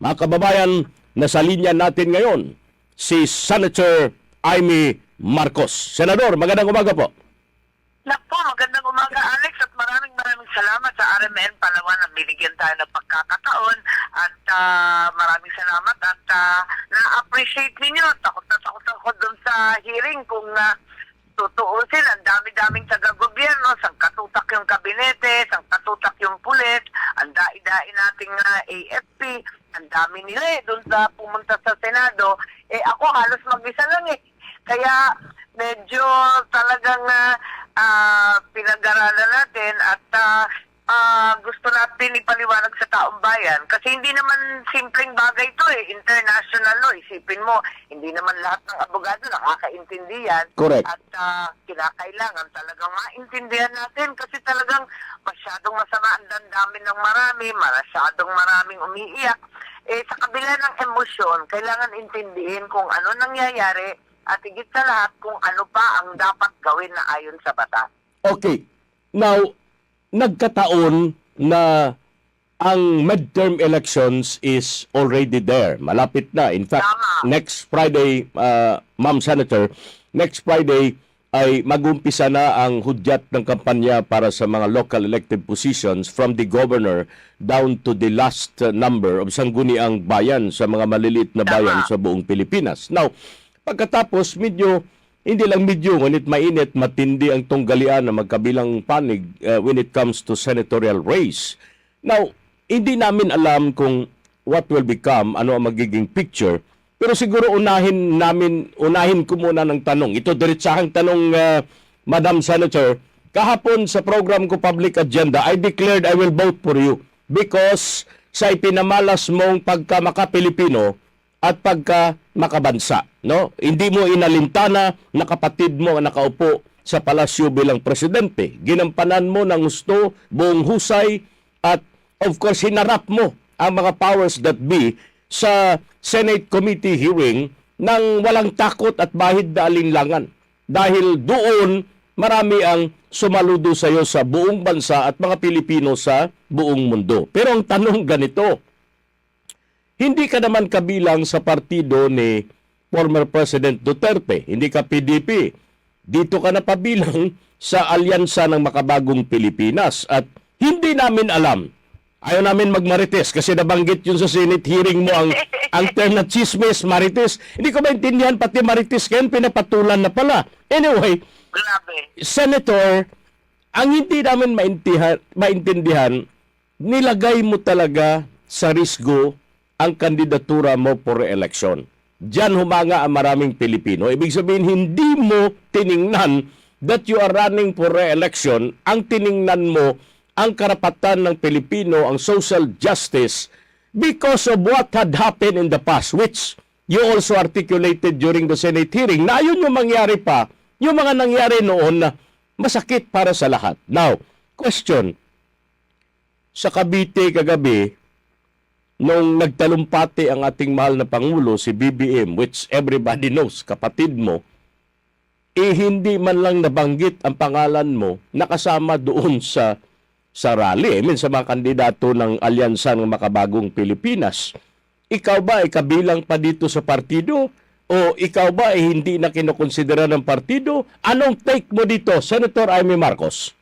Mga kababayan, nasa linya natin ngayon si Senator Amy Marcos. Senador, magandang umaga po. Naku, magandang umaga Alex at maraming maraming salamat sa RMN Palawan na binigyan tayo ng pagkakataon at ah, maraming salamat at ah, na-appreciate ninyo. Takot na takot ako doon sa hearing kung uh, tutuusin. Ang dami-daming taga-gobyerno, sang katutak yung kabinete, sang katutak yung pulis, ang dai-dai nating ah, AFP, ang dami nila eh, doon sa pumunta sa Senado. Eh ako halos mag-isa lang eh. Kaya medyo talagang ah, pinag-aralan natin at ah, ah, gusto natin ipaliwanag sa taong bayan kasi hindi naman simpleng bagay ito eh, international no, isipin mo, hindi naman lahat ng abogado nakakaintindi yan. Correct. At ah, kinakailangan talagang maintindihan natin kasi talagang masyadong masama ang damdamin ng marami, masyadong maraming umiiyak. Eh, sa kabila ng emosyon, kailangan intindihin kung ano nangyayari at higit sa lahat kung ano pa ang dapat gawin na ayon sa batas. Okay. Now, nagkataon na ang midterm elections is already there. Malapit na. In fact, Tama. next Friday, uh, Ma'am Senator, next Friday ay magumpisa na ang hudyat ng kampanya para sa mga local elected positions from the governor down to the last number of sangguniang bayan sa mga maliliit na bayan Tama. sa buong Pilipinas. Now, pagkatapos medyo hindi lang medyo ngunit mainit matindi ang tunggalian na magkabilang panig uh, when it comes to senatorial race. Now, hindi namin alam kung what will become, ano ang magiging picture, pero siguro unahin namin, unahin ko muna ng tanong. Ito diretsahang tanong, uh, Madam Senator. Kahapon sa program ko Public Agenda, I declared I will vote for you because sa ipinamalas mong pagka maka-Pilipino at pagka makabansa. No? Hindi mo inalintana na kapatid mo ang nakaupo sa palasyo bilang presidente. Ginampanan mo ng gusto, buong husay, at of course, hinarap mo ang mga powers that be sa Senate Committee hearing nang walang takot at bahid na alinlangan. Dahil doon, marami ang sumaludo sa iyo sa buong bansa at mga Pilipino sa buong mundo. Pero ang tanong ganito, hindi ka naman kabilang sa partido ni former President Duterte. Hindi ka PDP. Dito ka na pabilang sa alyansa ng makabagong Pilipinas. At hindi namin alam. Ayaw namin magmarites kasi nabanggit yun sa Senate hearing mo ang, ang term na chismis, marites. Hindi ko maintindihan pati marites kayo pinapatulan na pala. Anyway, Grabe. Senator, ang hindi namin maintindihan, maintindihan, nilagay mo talaga sa risgo ang kandidatura mo for re-election. Diyan humanga ang maraming Pilipino. Ibig sabihin, hindi mo tiningnan that you are running for re-election. Ang tiningnan mo ang karapatan ng Pilipino, ang social justice, because of what had happened in the past, which you also articulated during the Senate hearing, na ayun yung mangyari pa, yung mga nangyari noon na masakit para sa lahat. Now, question, sa Cavite kagabi, nung nagtalumpati ang ating mahal na Pangulo, si BBM, which everybody knows, kapatid mo, eh hindi man lang nabanggit ang pangalan mo nakasama doon sa sa rally, I sa mga kandidato ng Alyansa ng Makabagong Pilipinas. Ikaw ba ay kabilang pa dito sa partido? O ikaw ba ay hindi na kinukonsidera ng partido? Anong take mo dito, Senator Amy Marcos?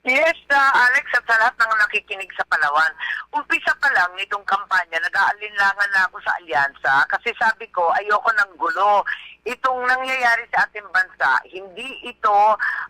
Yes, uh, Alex, at sa lahat ng nakikinig sa Palawan. Umpisa pa lang nitong kampanya, nag-aalinlangan na ako sa alyansa kasi sabi ko, ayoko ng gulo. Itong nangyayari sa ating bansa, hindi ito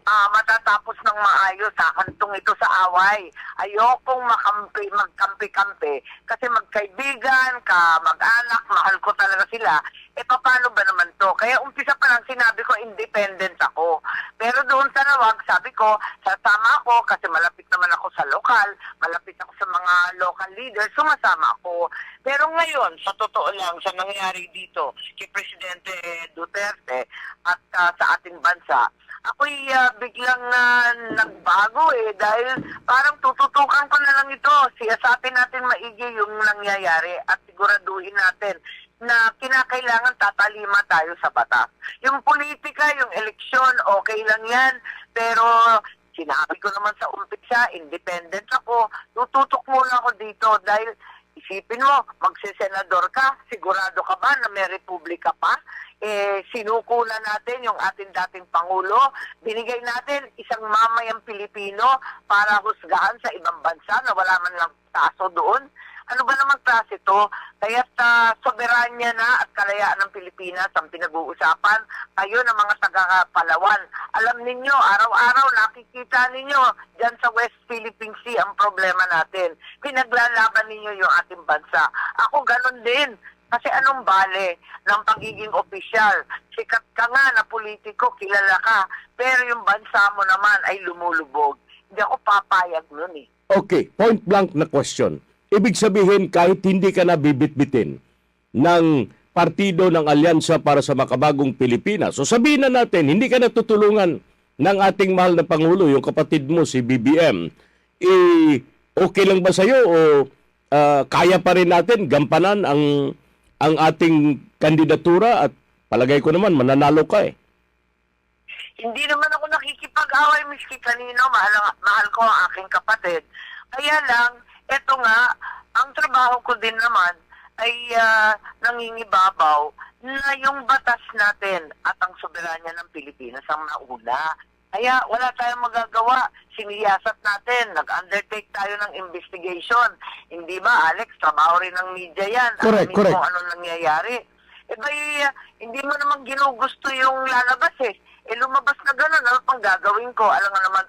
ah, matatapos ng maayos. Hahantong ito sa away. Ayokong makampi, magkampi-kampi kasi magkaibigan, ka, mag-anak, mahal ko talaga sila. Eh, paano ba naman to? Kaya umpisa pa lang sinabi ko, independent ako. Pero doon sa nawag, sabi ko, sasama ako kasi malapit naman ako sa lokal, malapit ako sa mga local leaders, sumasama ako. Pero ngayon, sa totoo lang, sa nangyari dito kay Presidente Duterte at ah, sa ating bansa, ako'y ah, biglang ah, nagbago eh dahil parang tututukan ko na lang ito. Siyasapin natin maigi yung nangyayari at siguraduhin natin na kinakailangan tatalima tayo sa batas. Yung politika, yung eleksyon, okay lang yan. Pero sinabi ko naman sa umpisa, independent ako. Tututok muna ako dito dahil Isipin mo, magsisenador ka, sigurado ka ba na may republika pa? Eh, sinuko na natin yung ating dating Pangulo. Binigay natin isang mamayang Pilipino para husgahan sa ibang bansa na wala man lang kaso doon. Ano ba namang klase to? Kaya sa soberanya na at kalayaan ng Pilipinas ang pinag-uusapan, kayo ng mga taga-Palawan. Alam ninyo, araw-araw nakikita ninyo dyan sa West Philippine Sea ang problema natin. Pinaglalaban ninyo yung ating bansa. Ako ganun din. Kasi anong bale ng pagiging opisyal? Sikat ka nga na politiko, kilala ka. Pero yung bansa mo naman ay lumulubog. Hindi ako papayag nun eh. Okay, point blank na question. Ibig sabihin kahit hindi ka na bibitbitin ng partido ng alyansa para sa makabagong Pilipinas. So sabihin na natin, hindi ka natutulungan ng ating mahal na Pangulo, yung kapatid mo si BBM. Eh, okay lang ba sa'yo o ah, kaya pa rin natin gampanan ang ang ating kandidatura at palagay ko naman mananalo ka eh. Hindi naman ako nakikipag-away miski kanino, mahal, mahal ko ang aking kapatid. Kaya lang, eto nga, ang trabaho ko din naman ay ah, nangingibabaw na yung batas natin at ang soberanya ng Pilipinas ang nauna. Kaya wala tayong magagawa. Siniyasat natin, nag-undertake tayo ng investigation. Hindi ba, Alex, trabaho rin ng media yan. Correct, Alamin correct. Kung ano nangyayari. Eh ba, hindi mo naman ginugusto yung lalabas eh. Eh lumabas na gano'n, ano pang gagawin ko? Alam nga naman,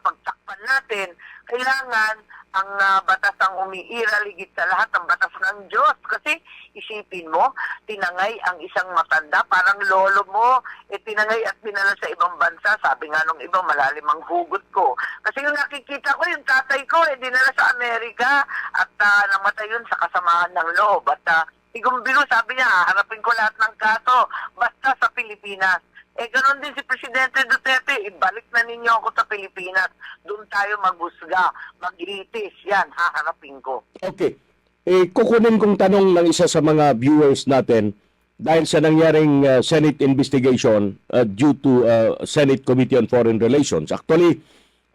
pagtakpan natin, kailangan ang ah, batas ang umiiral higit sa lahat, ang batas ng Diyos. Kasi isipin mo, tinangay ang isang matanda, parang lolo mo, eh tinangay at pinala sa ibang bansa. Sabi nga nung iba, malalim ang hugot ko. Kasi yung nakikita ko, yung tatay ko, eh dinala sa Amerika at ah, namatay yun sa kasamahan ng loob. At uh, Igumbiro, sabi niya, harapin ko lahat ng kaso, basta sa Pilipinas. Eh, ganun din si Presidente Duterte, ibalik na ninyo ako sa Pilipinas. Doon tayo maghusga, maglitis, yan, haharapin ko. Okay. Eh, kukunin kong tanong ng isa sa mga viewers natin dahil sa nangyaring uh, Senate investigation uh, due to uh, Senate Committee on Foreign Relations. Actually,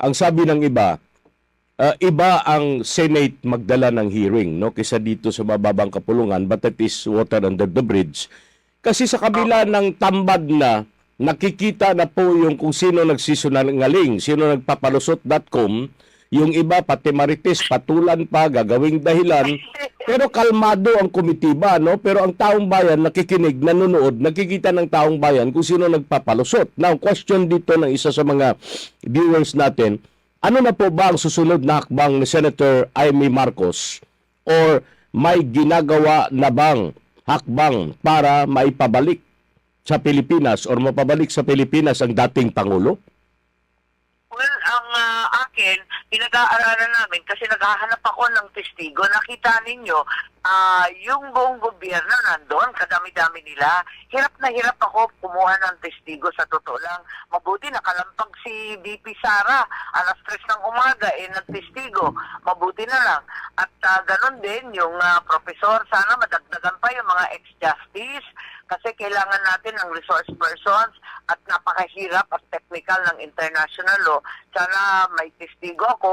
ang sabi ng iba, uh, iba ang Senate magdala ng hearing no kaysa dito sa bababang kapulungan but that is water under the bridge. Kasi sa kabila ng tambad na nakikita na po yung kung sino nagsisungaling, sino nagpapalusot.com, yung iba pati marites patulan pa gagawing dahilan. Pero kalmado ang komitiba no? Pero ang taong bayan nakikinig nanonood nakikita ng taong bayan kung sino nagpapalusot. Now question dito ng isa sa mga viewers natin ano na po ba ang susunod na hakbang ni Senator Amy Marcos? Or may ginagawa na bang hakbang para maipabalik sa Pilipinas or mapabalik sa Pilipinas ang dating Pangulo? Well, ang ah, akin, pinag-aaralan namin kasi naghahanap ako ng testigo. Nakita ninyo, ah, yung buong gobyerno nandun, kadami-dami nila. Hirap na hirap ako kumuha ng testigo sa totoo lang. Mabuti nakalampag si BP Sara, alas 3 ng umaga, eh nagtestigo. Mabuti na lang. At ah, ganun din, yung ah, profesor, sana madagdagan pa yung mga ex-justice kasi kailangan natin ng resource persons at napakahirap at technical ng international law. Sana may testigo ako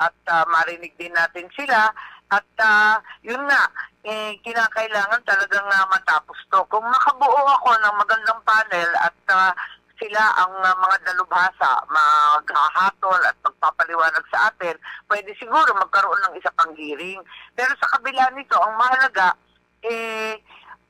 at ah, marinig din natin sila at ah, yun nga, eh, kinakailangan talagang ah, matapos to. Kung makabuo ako ng magandang panel at ah, sila ang ah, mga dalubhasa, maghahatol at magpapaliwanag sa atin, pwede siguro magkaroon ng isa pang hearing. Pero sa kabila nito, ang mahalaga, eh,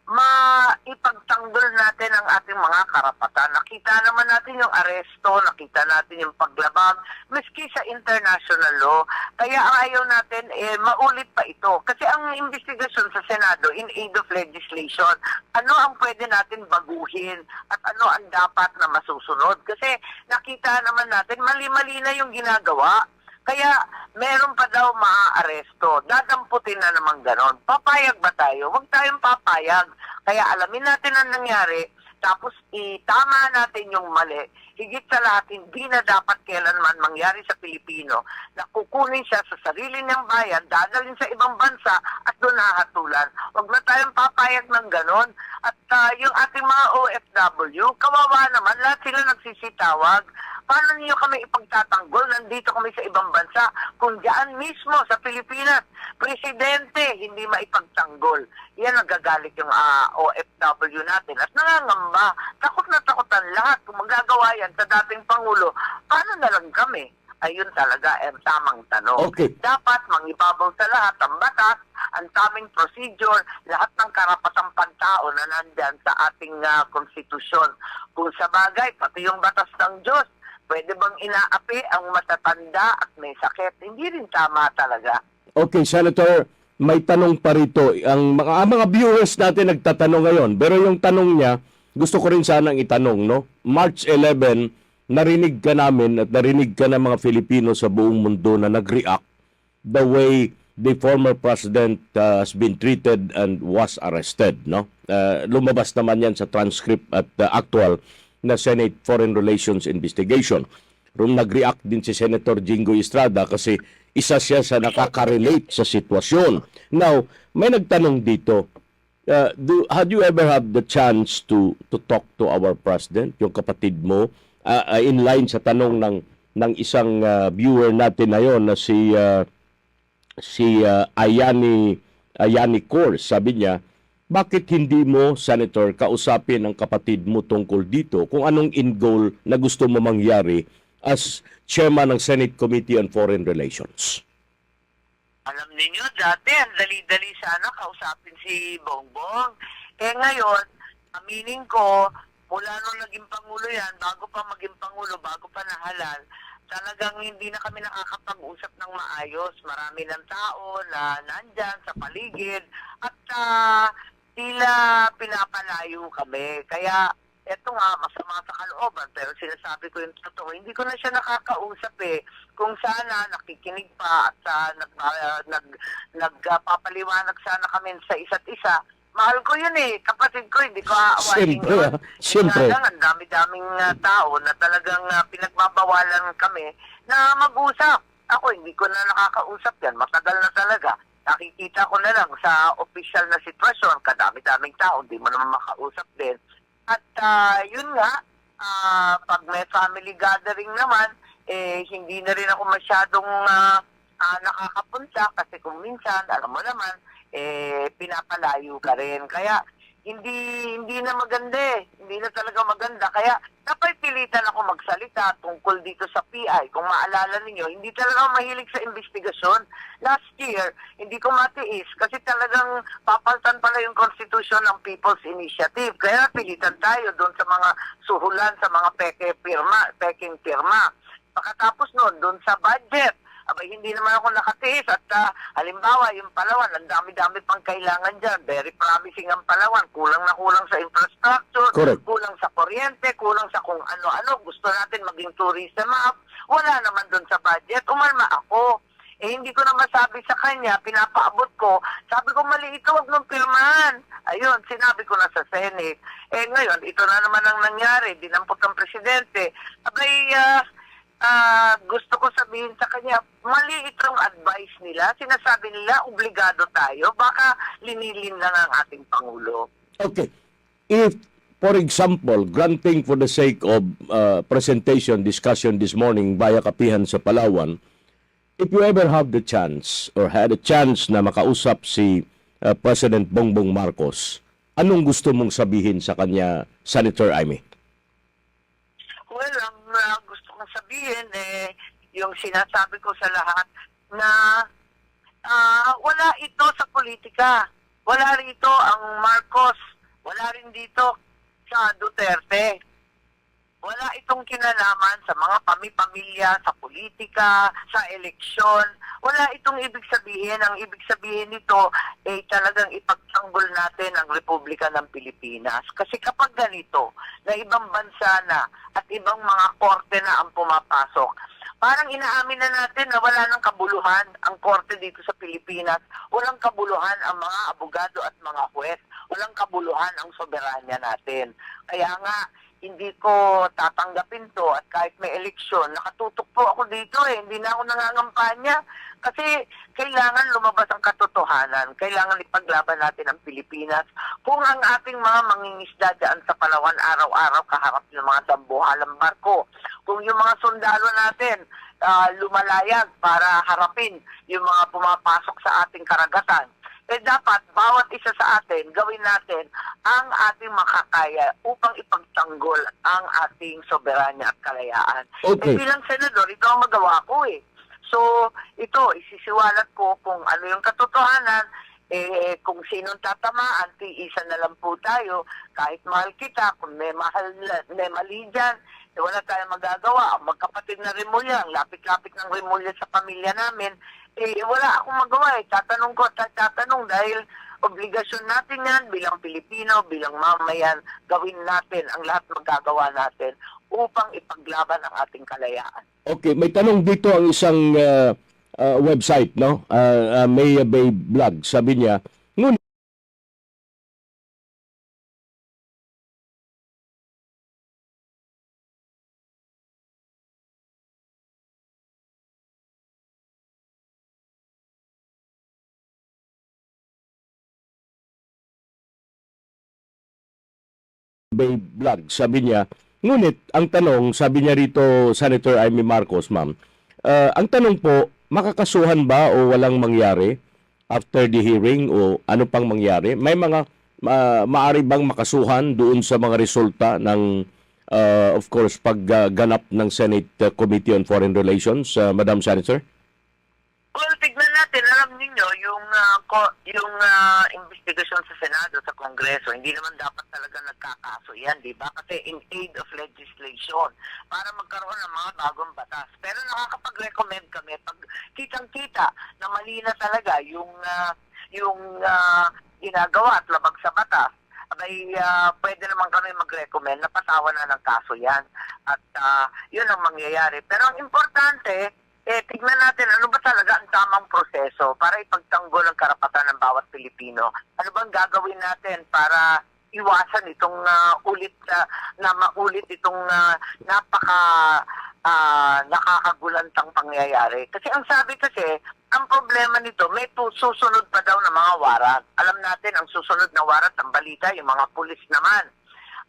maipagtanggol natin ang ating mga karapatan. Nakita naman natin yung aresto, nakita natin yung paglabag, maski sa international law. Kaya ang ayaw natin, eh, maulit pa ito. Kasi ang investigasyon sa Senado in aid of legislation, ano ang pwede natin baguhin at ano ang dapat na masusunod. Kasi nakita naman natin, mali-mali na yung ginagawa. Kaya meron pa daw maaaresto. Dadamputin na naman ganon. Papayag ba tayo? Huwag tayong papayag. Kaya alamin natin ang nangyari, tapos itama natin yung mali. Higit sa lahat, hindi na dapat kailanman mangyari sa Pilipino na kukunin siya sa sarili ng bayan, dadalhin sa ibang bansa at doon hahatulan. Huwag na tayong papayag ng ganon. At ah, yung ating mga OFW, kawawa naman, lahat sila nagsisitawag. Paano niyo kami ipagtatanggol? Nandito kami sa ibang bansa. Kung diyan mismo sa Pilipinas, presidente, hindi maipagtanggol. Yan nagagalit yung ah, OFW natin. At nangangamba, takot na takot ang lahat. Kung magagawa yan sa dating Pangulo, paano na lang kami? Ayun talaga ang tamang tanong. Okay. Dapat mangibabaw sa lahat ang batas, ang taming procedure, lahat ng karapatang pantao na nandyan sa ating ah, konstitusyon. Kung sa bagay, pati yung batas ng Diyos, pwede bang inaapi ang matatanda at may sakit? Hindi rin tama talaga. Okay, Senator, may tanong pa rito. Ang mga, ang mga viewers natin nagtatanong ngayon, pero yung tanong niya, gusto ko rin sanang itanong, no? March 11, narinig ka namin at narinig ka ng mga Filipino sa buong mundo na nag-react the way the former president uh, has been treated and was arrested, no? Uh, lumabas naman yan sa transcript at uh, actual na Senate Foreign Relations Investigation. Room nag-react din si Senator Jingo Estrada kasi isa siya sa nakaka-relate sa sitwasyon. Now, may nagtanong dito, uh, do, had you ever have the chance to to talk to our president, yung kapatid mo, uh, uh, in line sa tanong ng ng isang uh, viewer natin na yon na si uh, si uh, Ayani Ayani Kors, sabi niya, bakit hindi mo, Senator, kausapin ang kapatid mo tungkol dito kung anong in goal na gusto mo mangyari as chairman ng Senate Committee on Foreign Relations? Alam ninyo, dati ang dali-dali sana kausapin si Bongbong. Eh ngayon, aminin ko, mula nung naging Pangulo yan, bago pa maging Pangulo, bago pa nahalal, talagang hindi na kami nakakapag-usap ng maayos. Marami ng tao na nandyan sa paligid at ah, tila pinapalayo kami. Kaya eto nga, masama sa kalooban, pero sinasabi ko yung totoo, hindi ko na siya nakakausap eh. Kung sana nakikinig pa at ah, nag, ah, nag, nagpapaliwanag sana kami sa isa't isa, mahal ko yun eh. Kapatid ko, hindi ko aawahin Siyempre, yun. ah. Siyempre. lang, ang dami-daming ah, tao na talagang ah, pinagbabawalan kami na mag-usap. Ako, hindi ko na nakakausap yan. Matagal na talaga. Nakikita ko na lang sa official na sitwasyon, kadami-daming tao, hindi mo naman makausap din. At ah, yun nga, ah, pag may family gathering naman, eh, hindi na rin ako masyadong ah, ah, nakakapunta kasi kung minsan, alam mo naman, eh, pinapalayo ka rin. Kaya, hindi hindi na maganda eh. Hindi na talaga maganda. Kaya, dapat pilitan ako magsalita tungkol dito sa PI. Kung maalala ninyo, hindi talaga mahilig sa investigasyon. Last year, hindi ko matiis kasi talagang papaltan pala yung konstitusyon ng People's Initiative. Kaya pilitan tayo doon sa mga suhulan, sa mga peke pirma, peking pirma. Pagkatapos noon, doon sa budget, abay hindi naman ako nakatiis at ah, halimbawa yung Palawan, ang dami-dami pang kailangan dyan. Very promising ang Palawan. Kulang na kulang sa infrastructure, Correct. kulang sa kuryente, kulang sa kung ano-ano. Gusto natin maging tourism hub. Wala naman doon sa budget. Umalma ako. Eh, hindi ko na masabi sa kanya, pinapaabot ko. Sabi ko, mali ito, huwag mong pirmahan. Ayun, sinabi ko na sa Senate. Eh, ngayon, ito na naman ang nangyari. Dinampot ang presidente. Abay, ah, ah, gusto ko sabihin sa kanya, mali itong advice nila. Sinasabi nila, obligado tayo. Baka linilin lang ang ating Pangulo. Okay. If, for example, granting for the sake of uh, presentation, discussion this morning via Kapihan sa Palawan, if you ever have the chance or had a chance na makausap si uh, President Bongbong Marcos, anong gusto mong sabihin sa kanya, Senator Amy? Well, ang uh, gusto kong sabihin, eh, yung sinasabi ko sa lahat na ah, wala ito sa politika. Wala rito ang Marcos. Wala rin dito sa Duterte. Wala itong kinalaman sa mga pami-pamilya, sa politika, sa eleksyon. Wala itong ibig sabihin. Ang ibig sabihin nito ay talagang ipagtanggol natin ang Republika ng Pilipinas. Kasi kapag ganito, na ibang bansa na at ibang mga korte na ang pumapasok, parang inaamin na natin na wala nang kabuluhan ang korte dito sa Pilipinas. Walang kabuluhan ang mga abogado at mga huwes. Walang kabuluhan ang soberanya natin. Kaya nga, hindi ko tatanggapin to at kahit may eleksyon, nakatutok po ako dito eh, hindi na ako nangangampanya. Kasi kailangan lumabas ang katotohanan, kailangan ipaglaban natin ang Pilipinas. Kung ang ating mga mangingisda dyan sa Palawan araw-araw kaharap ng mga dambuhalang barko, kung yung mga sundalo natin ah, lumalayag para harapin yung mga pumapasok sa ating karagatan, eh dapat bawat isa sa atin gawin natin ang ating makakaya upang ipagtanggol ang ating soberanya at kalayaan. Okay. Eh bilang senador, ito ang magawa ko eh. So, ito, isisiwalat ko kung ano yung katotohanan, eh, kung sinong tatamaan, tiisan na lang po tayo. Kahit mahal kita, kung may mahal, may mali dyan, eh, wala tayong magagawa. Ang Magkapatid na Remulla, ang lapit-lapit ng Remulla sa pamilya namin, eh, wala akong magawa eh. Tatanong ko, at tatanong dahil obligasyon natin yan bilang Pilipino, bilang mamayan, gawin natin ang lahat magagawa natin upang ipaglaban ang ating kalayaan. Okay, may tanong dito ang isang uh, uh, website, no? Uh, uh, May Bay Blog. Sabi niya, Bay Blog. Sabi niya, ngunit ang tanong, sabi niya rito, Senator Amy Marcos, ma'am, ah, ang tanong po, makakasuhan ba o walang mangyari after the hearing o ano pang mangyari? May mga ma- maari bang makasuhan doon sa mga resulta ng ah, of course pagganap ng Senate Committee on Foreign Relations, ah, Madam Senator? Well, tignan natin. Alam niyo yung ah, ko, yung ah, investigasyon sa Senado, sa Kongreso, hindi naman dapat talaga nagkakaso yan, di ba? Kasi in aid of legislation para magkaroon ng mga bagong batas. Pero nakakapag-recommend kami pag kitang-kita na mali na talaga yung ah, yung ah, ginagawa at labag sa batas abay ah, pwede naman kami mag-recommend na patawan na ng kaso yan. At ah, yun ang mangyayari. Pero ang importante, eh, tignan natin ano ba talaga ang tamang proseso para ipagtanggol ang karapatan ng bawat Pilipino. Ano bang gagawin natin para iwasan itong ah, ulit ah, na maulit itong ah, napaka ah, nakakagulantang pangyayari. Kasi ang sabi kasi, ang problema nito, may susunod pa daw na mga warat. Alam natin, ang susunod na warat ng balita, yung mga pulis naman.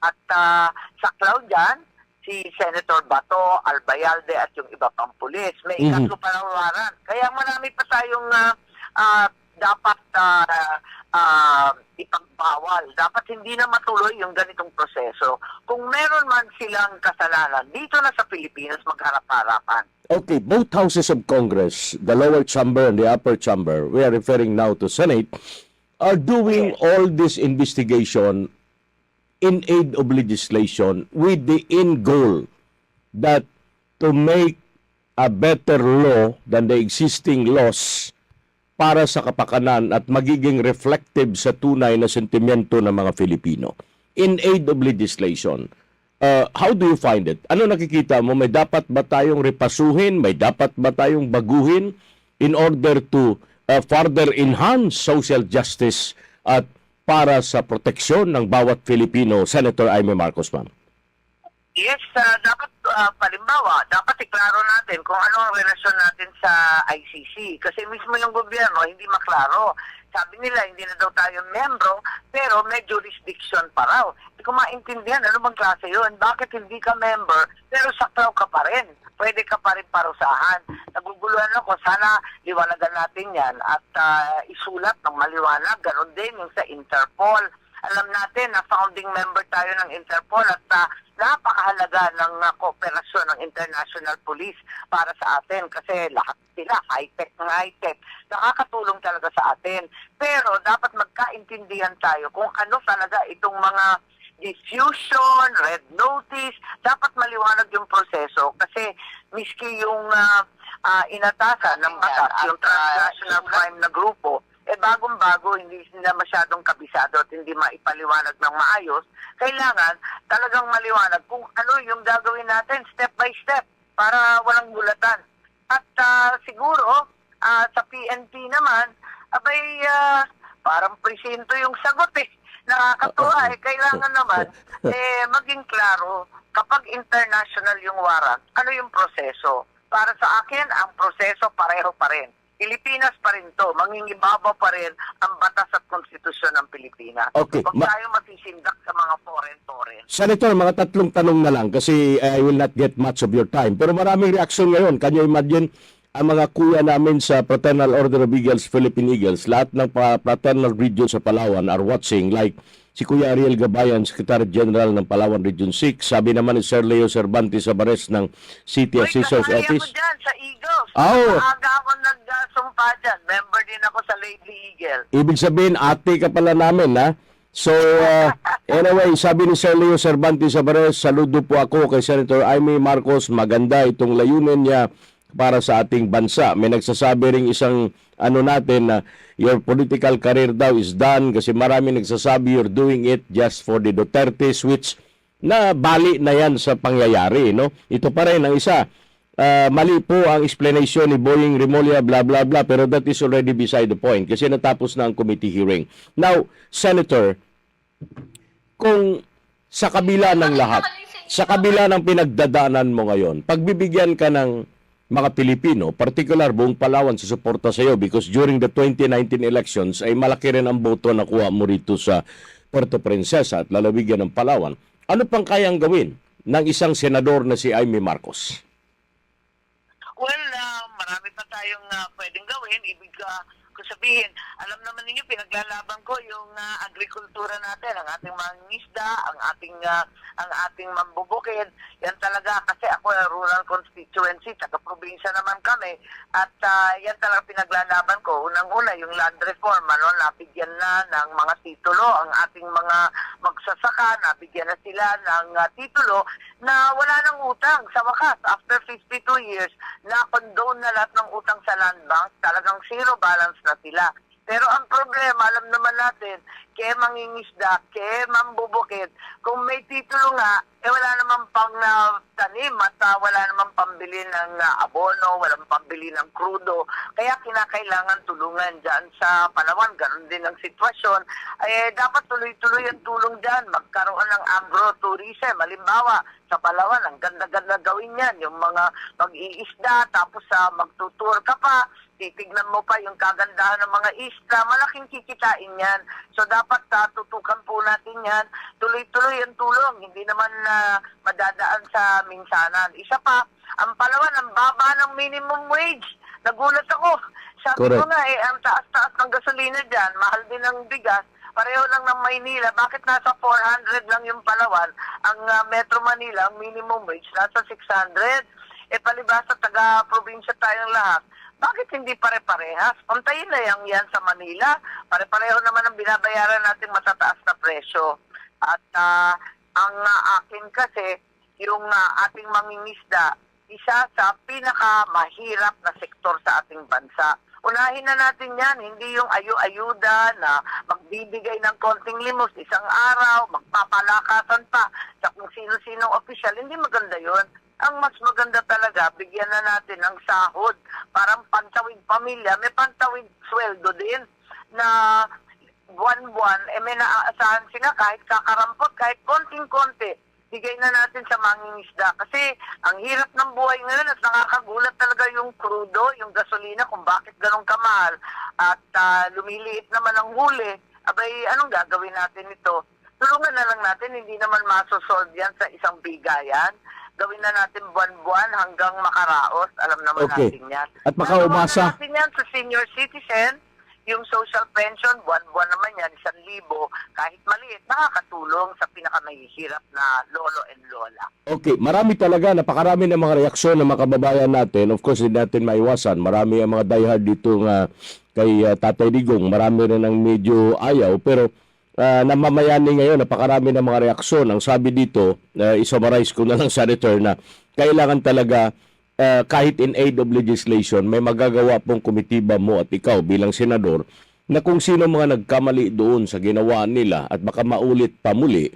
At ah, sa cloud dyan, si Senator Bato, Albayalde at yung iba pang pulis. May Mhm. ikatlo pa ng waran. Kaya marami pa tayong ah, ah, dapat ah, ah, ipagbawal. Dapat hindi na matuloy yung ganitong proseso. Kung meron man silang kasalanan, dito na sa Pilipinas magharap-harapan. Okay, both houses of Congress, the lower chamber and the upper chamber, we are referring now to Senate, are doing Yes. all this investigation in aid of legislation with the end goal that to make a better law than the existing laws para sa kapakanan at magiging reflective sa tunay na sentimiento ng mga Filipino. In aid of legislation, uh, how do you find it? Ano nakikita mo? May dapat ba tayong repasuhin? May dapat ba tayong baguhin in order to uh, further enhance social justice at para sa proteksyon ng bawat Filipino? Senator Aimee Marcos, ma'am. Yes, ah, dapat ah, palimbawa, dapat iklaro natin kung ano ang relasyon natin sa ICC. Kasi mismo yung gobyerno hindi maklaro. Sabi nila hindi na daw tayo membro, pero may jurisdiction pa raw. Hindi ko maintindihan ano bang klase yun. Bakit hindi ka member, pero saklaw ka pa rin. Pwede ka pa rin parusahan. Naguguluhan ako, sana liwanagan natin yan at ah, isulat ng maliwanag. Ganon din yung sa Interpol alam natin na founding member tayo ng Interpol at ah, napakahalaga ng ah, kooperasyon ng International Police para sa atin kasi lahat sila high-tech ng high-tech. Nakakatulong talaga sa atin. Pero dapat magkaintindihan tayo kung ano talaga itong mga diffusion, red notice, dapat maliwanag yung proseso kasi miski yung ah, ah, inatasan ng batas, yung transnational crime na grupo, eh bagong-bago, hindi sila masyadong kabisado at hindi maipaliwanag ng maayos, kailangan talagang maliwanag kung ano yung gagawin natin step by step para walang gulatan. At ah, siguro, ah, sa PNP naman, abay, ah, parang presinto yung sagot eh. Nakakatuwa eh. Kailangan naman eh, maging klaro kapag international yung warrant, ano yung proseso? Para sa akin, ang proseso pareho pa rin. Pilipinas pa rin to. Mangingibabaw pa rin ang batas at konstitusyon ng Pilipinas. Okay. Huwag Ma- tayo masisindak sa mga foreign-foreign. Senator, mga tatlong tanong na lang kasi I will not get much of your time. Pero maraming reaksyon ngayon. Can you imagine ang mga kuya namin sa Fraternal Order of Eagles, Philippine Eagles, lahat ng fraternal region sa Palawan are watching like si Kuya Ariel Gabayan, Secretary General ng Palawan Region 6. Sabi naman ni Sir Leo Cervantes Sabares ng City Assessor's Office. dyan sa Eagles. Oh. Maaga ako nagsumpa dyan. Member din ako sa Lady Eagle. Ibig sabihin, ate ka pala namin, ha? So, uh, anyway, sabi ni Sir Leo Cervantes Sabares, saludo po ako kay Senator Amy Marcos. Maganda itong layunin niya para sa ating bansa. May nagsasabi ring isang ano natin na your political career daw is done kasi marami nagsasabi you're doing it just for the Dutertes which na bali na yan sa pangyayari. No? Ito pa rin ang isa. Ah, mali po ang explanation ni Boying Remolia blah blah blah pero that is already beside the point kasi natapos na ang committee hearing. Now, Senator, kung sa kabila ng lahat, sa kabila ng pinagdadaanan mo ngayon, pagbibigyan ka ng mga Pilipino, particular buong Palawan sa suporta sa iyo because during the 2019 elections ay malaki rin ang boto na kuha mo rito sa Puerto Princesa at lalawigan ng Palawan. Ano pang kayang gawin ng isang senador na si Amy Marcos? Well, ah, marami pa tayong ah, pwedeng gawin. Ibig ah, ko sabihin, alam naman ninyo, pinaglalaban ko yung ah, agrikultura natin, ang ating mga isda, ang ating ah, ang ating mambubukid. Yan talaga, kasi ako ay rural constituency, taga probinsya naman kami. At ah, yan talaga pinaglalaban ko. Unang-una, yung land reform, ano, nabigyan na ng mga titulo ang ating mga magsasaka, nabigyan na sila ng ah, titulo na wala nang utang. Sa wakas, after 52 years, na-condone na lahat ng utang sa land bank, talagang zero balance na sila. Pero ang problema, alam naman natin, kaya mangingisda, kaya mambubukid, kung may titulo nga, eh wala naman pang na tanim at ah, wala naman pambili ng ah, abono, walang pambili ng krudo. Kaya kinakailangan tulungan dyan sa Palawan. Ganon din ang sitwasyon. Eh, dapat tuloy-tuloy ang tulong dyan. Magkaroon ng agro-tourism. Halimbawa, sa Palawan, ang ganda-ganda gawin yan. Yung mga mag-iisda, tapos sa magtutour ka pa, titignan mo pa yung kagandahan ng mga isla, malaking kikitain yan. So dapat uh, tutukan po natin yan. Tuloy-tuloy ang tulong, hindi naman na madadaan sa minsanan. Isa pa, ang Palawan, ang baba ng minimum wage. Nagulat ako. Sabi ko Correct. nga, eh, ang taas-taas ng gasolina dyan, mahal din ng bigas, pareho lang ng Maynila. Bakit nasa 400 lang yung Palawan? Ang ah, Metro Manila, ang minimum wage, nasa 600. Eh palibasa, taga-probinsya tayong lahat. Bakit hindi pare-parehas? Puntayin na yang yan sa Manila. Pare-pareho naman ang binabayaran natin matataas na presyo. At ah, ang ah, akin kasi, yung ah, ating mangingisda, isa sa pinakamahirap na sektor sa ating bansa. Unahin na natin yan, hindi yung ayu-ayuda na magbibigay ng konting limos isang araw, magpapalakasan pa sa kung sino-sinong opisyal. Hindi maganda yon. Ang mas maganda talaga, bigyan na natin ng sahod. Parang pantawid pamilya, may pantawid sweldo din na buwan-buwan, eh may naaasahan sila kahit kakarampot, kahit konting-konti bigay na natin sa mangingisda. Kasi ang hirap ng buhay ngayon at nakakagulat talaga yung crudo, yung gasolina, kung bakit ganun kamahal. At ah, lumiliit naman ang huli. Abay, anong gagawin natin ito? Tulungan na lang natin, hindi naman masosolve yan sa isang bigayan. Gawin na natin buwan-buwan hanggang makaraos. Alam naman Okay. natin yan. At makaumasa. Na natin yan sa senior citizen, yung social pension, buwan-buwan naman yan, isang libo, kahit maliit, nakakatulong sa pinakamahihirap na lolo and lola. Okay, marami talaga, napakarami ng mga reaksyon ng mga kababayan natin. Of course, hindi natin maiwasan. Marami ang mga diehard dito nga kay uh, Tatay Digong. Marami rin ang medyo ayaw. Pero uh, namamayani ngayon, napakarami ng mga reaksyon. Ang sabi dito, uh, isummarize ko na lang, Senator, na kailangan talaga uh, kahit in aid of legislation, may magagawa pong komitiba mo at ikaw bilang senador na kung sino mga nagkamali doon sa ginawa nila at baka maulit pa muli,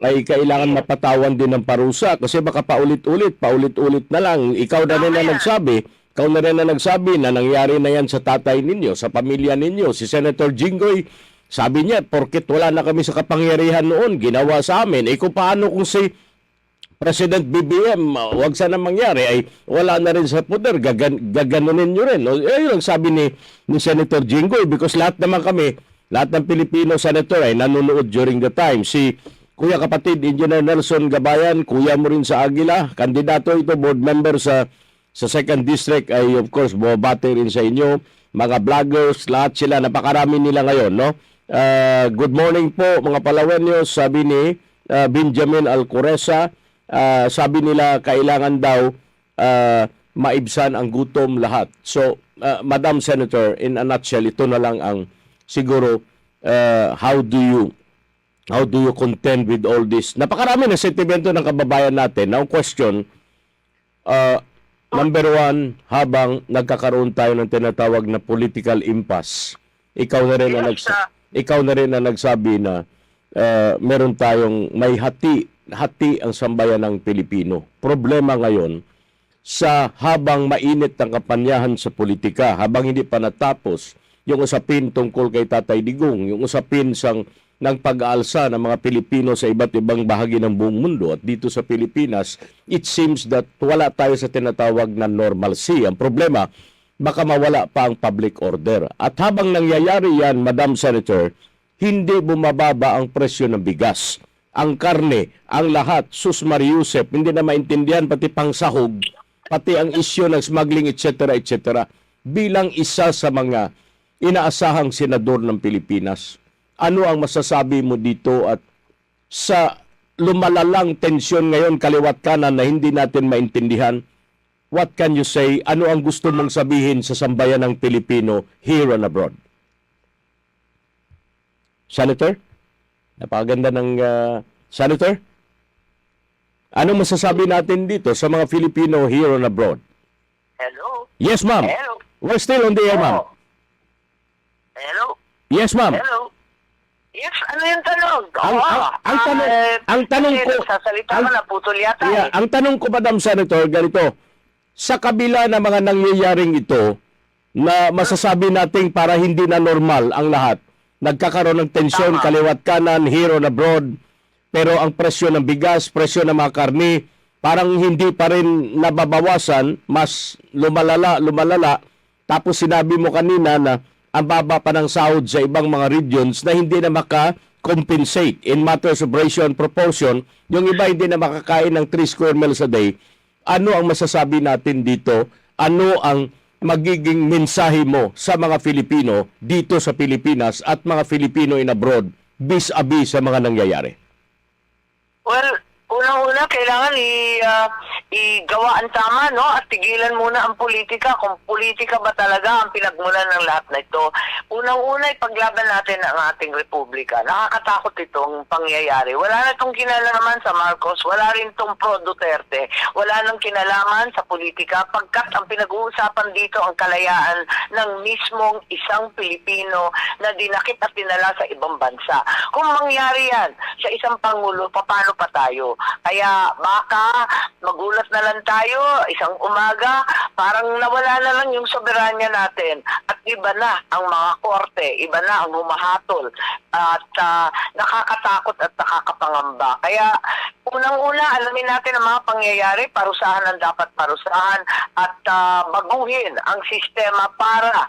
ay kailangan mapatawan din ng parusa kasi baka paulit-ulit, paulit-ulit na lang. Ikaw na rin na nagsabi, ikaw na rin na nagsabi na nangyari na yan sa tatay ninyo, sa pamilya ninyo. Si Senator Jinggoy, Sabi niya, porket wala na kami sa kapangyarihan noon, ginawa sa amin. Eh kung paano kung si President BBM, uh, wag sana mangyari, ay wala na rin sa poder, gagan, gaganunin nyo rin. Eh, yun ang sabi ni, ni Senator Jinggoy, because lahat naman kami, lahat ng Pilipino senator ay nanonood during the time. Si Kuya kapatid, Engineer Nelson Gabayan, kuya mo rin sa Agila, kandidato ito, board member sa sa second district ay of course bumabati rin sa inyo mga vloggers lahat sila napakarami nila ngayon no Ah, good morning po mga Palawenyos sabi ni ah, Benjamin Alcoresa Ah, sabi nila kailangan daw ah, maibsan ang gutom lahat so ah, Madam Senator in a nutshell ito na lang ang siguro ah, how do you how do you contend with all this napakarami na sentimento ng kababayan natin now question Uh, number one, habang nagkakaroon tayo ng tinatawag na political impasse, ikaw na rin ang Yes, nagsa- ah. Ikaw na rin ang nagsabi na uh, meron tayong may hati, hati ang sambayan ng Pilipino. Problema ngayon, sa habang mainit ang kapanyahan sa politika, habang hindi pa natapos yung usapin tungkol kay Tatay Digong, yung usapin sang ng pag-aalsa ng mga Pilipino sa iba't ibang bahagi ng buong mundo at dito sa Pilipinas, it seems that wala tayo sa tinatawag na normalcy. Ang problema, baka mawala pa ang public order. At habang nangyayari yan, Madam Senator, hindi bumababa ang presyo ng bigas. Ang karne, ang lahat, sus Mariusep, hindi na maintindihan pati pang sahog, pati ang isyo ng smuggling, etc., etc. Bilang isa sa mga inaasahang senador ng Pilipinas, ano ang masasabi mo dito at sa lumalalang tensyon ngayon kaliwat kanan na hindi natin maintindihan, what can you say? Ano ang gusto mong sabihin sa sambayan ng Pilipino here and abroad? Senator? Napakaganda ng uh, Senator? Ano masasabi natin dito sa mga Filipino here and abroad? Hello? Yes, ma'am. Hello? We're still on the air, ma'am. Oh. Hello? Yes, ma'am. Hello? Yes, ano yung tanong? Ang- Oo, ang- ang ah, tanong- eh, ang tanong ko- Nagsasalita ang- mo na putol yata Yeah, eh. ang tanong ko, Madam Senator, ganito. Sa kabila ng mga nangyayaring ito, na masasabi nating para hindi na normal ang lahat, nagkakaroon ng tensyon Tama. kaliwat kanan, here and abroad, pero ang presyo ng bigas, presyo ng mga karni, parang hindi pa rin nababawasan, mas lumalala, lumalala. Tapos sinabi mo kanina na ang baba pa ng sahod sa ibang mga regions na hindi na maka-compensate in matters of ratio and proportion. Yung iba hindi na makakain ng 3 square meals a day. Ano ang masasabi natin dito? Ano ang magiging mensahe mo sa mga Filipino dito sa Pilipinas at mga Filipino in abroad vis-a-vis sa mga nangyayari? Well, unang-una, kailangan i, ah, igawa ang tama, no? At tigilan muna ang politika. Kung politika ba talaga ang pinagmulan ng lahat na ito. Unang-una, ipaglaban natin ang ating republika. Nakakatakot itong pangyayari. Wala na itong kinalaman sa Marcos. Wala rin itong pro Duterte. Wala nang kinalaman sa politika pagkat ang pinag-uusapan dito ang kalayaan ng mismong isang Pilipino na dinakip at dinala sa ibang bansa. Kung mangyari yan sa isang Pangulo, paano pa tayo? Kaya baka magulat na lang tayo isang umaga, parang nawala na lang yung soberanya natin at iba na ang mga korte, iba na ang humahatol at ah, nakakatakot at nakakapangamba. Kaya unang-una, alamin natin ang mga pangyayari, parusahan ang dapat parusahan at ah, baguhin ang sistema para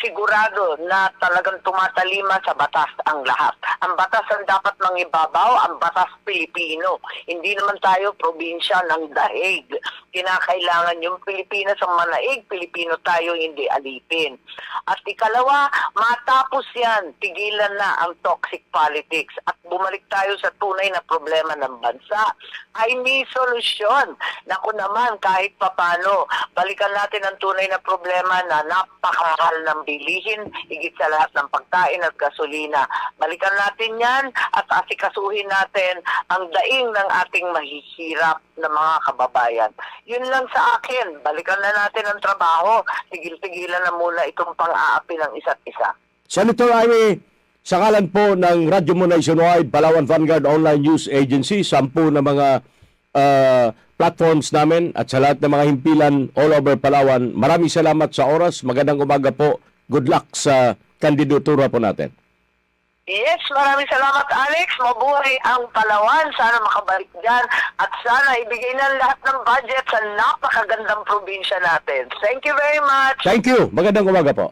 sigurado na talagang tumatalima sa batas ang lahat. Ang batas ang dapat mangibabaw, ang batas Pilipino. Hindi naman tayo probinsya ng daig. Kinakailangan yung Pilipinas ang manaig, Pilipino tayo hindi alipin. At ikalawa, matapos yan, tigilan na ang toxic politics at bumalik tayo sa tunay na problema ng bansa ay may solusyon. Naku naman, kahit papano, balikan natin ang tunay na problema na napakamahal ng bilihin, higit sa lahat ng pagkain at gasolina. Balikan natin yan at asikasuhin natin ang daing ng ating mahihirap na mga kababayan. Yun lang sa akin. Balikan na natin ang trabaho. Tigil-tigilan na muna itong pang-aapi ng isa't isa. Senator Amy, sa kalan po ng Radyo Mo Nationwide, Palawan Vanguard Online News Agency, sampu na mga ah, platforms namin at sa lahat ng mga himpilan all over Palawan, maraming salamat sa oras. Magandang umaga po. Good luck sa kandidatura po natin. Yes, maraming salamat Alex. Mabuhay ang Palawan. Sana makabalik dyan. At sana ibigay na lahat ng budget sa napakagandang probinsya natin. Thank you very much. Thank you. Magandang umaga po.